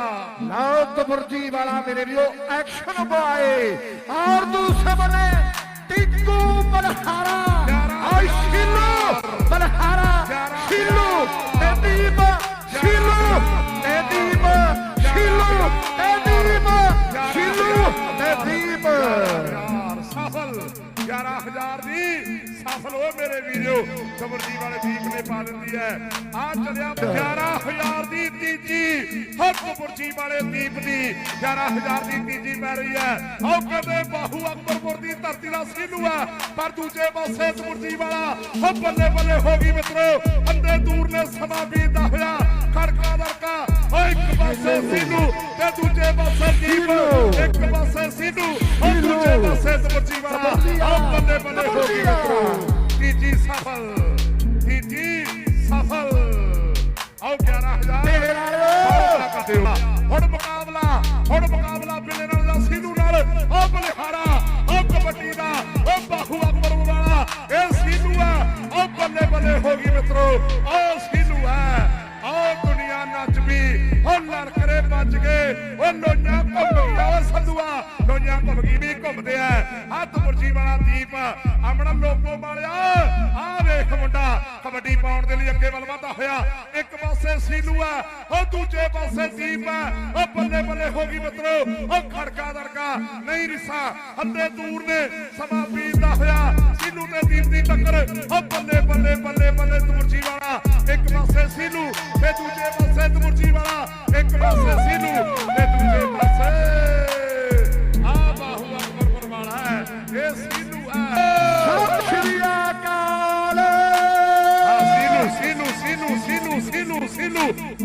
नाव मुर्जी वाला मेरे लिए एक्शन बॉय और दूसरे बने टिंकू बलहारा और शिलो बलहारा शिलो एदीब शिलो एदीब शिलो एदीब शिलो एदीब सफल ग्यारह हजार दी सफल हो मेरे वीडियो कबरजी वाले दीप ने पा दी है आज चलिया ग्यारह हजार दी तीजी ਹੱਕ ਬੁਰਜੀ ਵਾਲੇ ਦੀਪ ਦੀ 11000 ਦੀ ਤੀਜੀ ਪੈ ਰਹੀ ਹੈ। ਆਓ ਕਹਿੰਦੇ ਬਾਹੂ ਅਕਬਰਪੁਰ ਦੀ ਧਰਤੀ ਦਾ ਸੀਨੂ ਹੈ, ਪਰ ਦੂਜੇ ਪਾਸੇ ਬੁਰਜੀ ਵਾਲਾ ਹੋ ਬੱਲੇ ਬੱਲੇ ਹੋ ਗਈ ਮਿੱਤਰੋ। ਅੰਦੇ ਦੂਰ ਨੇ ਸਮਾਂ ਬੀਤਦਾ ਹੋਇਆ, ਖੜਕਾ ਦਰਕਾ ਓ ਇੱਕ ਪਾਸੇ ਸੀਨੂ ਤੇ ਦੂਜੇ ਪਾਸੇ ਦੀਪ, ਇੱਕ ਪਾਸੇ ਸੀਨੂ ਓ ਦੂਜੇ ਪਾਸੇ ਤਬਰਜੀ ਵਾਲਾ। ਆਓ ਬੱਲੇ ਬੱਲੇ ਹੋ ਗਈ ਮਿੱਤਰੋ। ਤੀਜੀ ਸਫਲ। ਹੁਣ ਮੁਕਾਬਲਾ ਹੁਣ ਮੁਕਾਬਲਾ ਬਿੱਲੇ ਨਾਲ ਦਾ ਸੀਨੂ ਨਾਲ, ਉਹ ਬਲਿਹਾਰਾ, ਉਹ ਕਬੱਡੀ ਦਾ, ਉਹ ਬਾਹੂ ਅਕਬਰ ਵਾਲਾ, ਇਹ ਸੀਨੂ ਆ, ਉਹ ਬੱਲੇ ਬੱਲੇ ਹੋ ਗਈ ਮਿੱਤਰੋ, ਉਹ ਸੀਨੂ ਆ। ਆਓ ਦੁਨੀਆ ਨੱਚ ਵੀ, ਉਹ ਲੜ ਵੱਜ ਗਏ ਉਹ ਲੋਈਆਂ ਘੁੰਮ ਗਿਆ ਸੰਧੂਆ ਲੋਈਆਂ ਘੁੰਮ ਗਈ ਵੀ ਘੁੰਮਦੇ ਆ। ਹੱਥ ਮੁਰਜੀ ਵਾਲਾ ਦੀਪ ਆਪਣਾ ਲੋਕੋ ਵਾਲਿਆ ਆ ਵੇਖ ਮੁੰਡਾ ਕਬੱਡੀ ਪਾਉਣ ਦੇ ਲਈ ਅੱਗੇ ਵੱਲ ਵਧਦਾ ਹੋਇਆ। ਇੱਕ ਪਾਸੇ ਸੀਨੂ ਆ ਉਹ ਦੂਜੇ ਪਾਸੇ ਦੀਪ ਆ ਉਹ ਬੱਲੇ ਬੱਲੇ ਹੋ ਗਈ ਮਿੱਤਰੋ, ਉਹ ਖੜਕਾ ਦੜਕਾ ਨਹੀਂ ਰਿਸਾ। ਹੱਦੇ ਦੂਰ ਨੇ ਸਮਾਂ ਬੀਤਦਾ ਹੋਇਆ ਸੀਨੂ ਤੇ ਦੀਪ ਦੀ ਟੱਕਰ। ਉਹ ਬੱਲੇ ਬੱਲੇ ਬੱਲੇ ਬੱਲੇ ਤੁਰਜੀ ਵਾਲਾ। ਇੱਕ ਪਾਸੇ ਸੀਨੂ ਤੇ ਦੂਜੇ ਪਾਸੇ ਤੁਰਜੀ ਵਾਲਾ। ਇੱਕ ਪਾਸੇ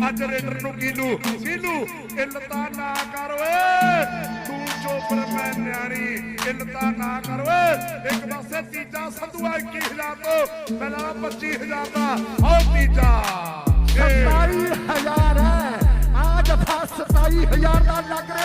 ਅੱਜ ਰੇਡਰ ਨੂੰ ਕੀਨੂ ਸੀਨੂ ਇਲਤਾ ਨਾ ਕਰ ਓਏ। ਤੂੰ ਚੋਪਰ ਮੈਂ ਨਿਆਣੀ ਇਲਤਾ ਨਾ ਕਰ ਓਏ। ਇੱਕ ਪਾਸੇ ਤੀਜਾ ਸੰਧੂਆ 21000 ਤੋਂ ਪਹਿਲਾਂ 25000 ਦਾ ਆਓ ਤੀਜਾ। ਇਹ ਸਤਾਈ ਹਜ਼ਾਰ ਹੈ। ਆ ਜਫਾ ਸਤਾਈ ਹਜ਼ਾਰ ਦਾ ਲੱਗ ਰਿਹਾ।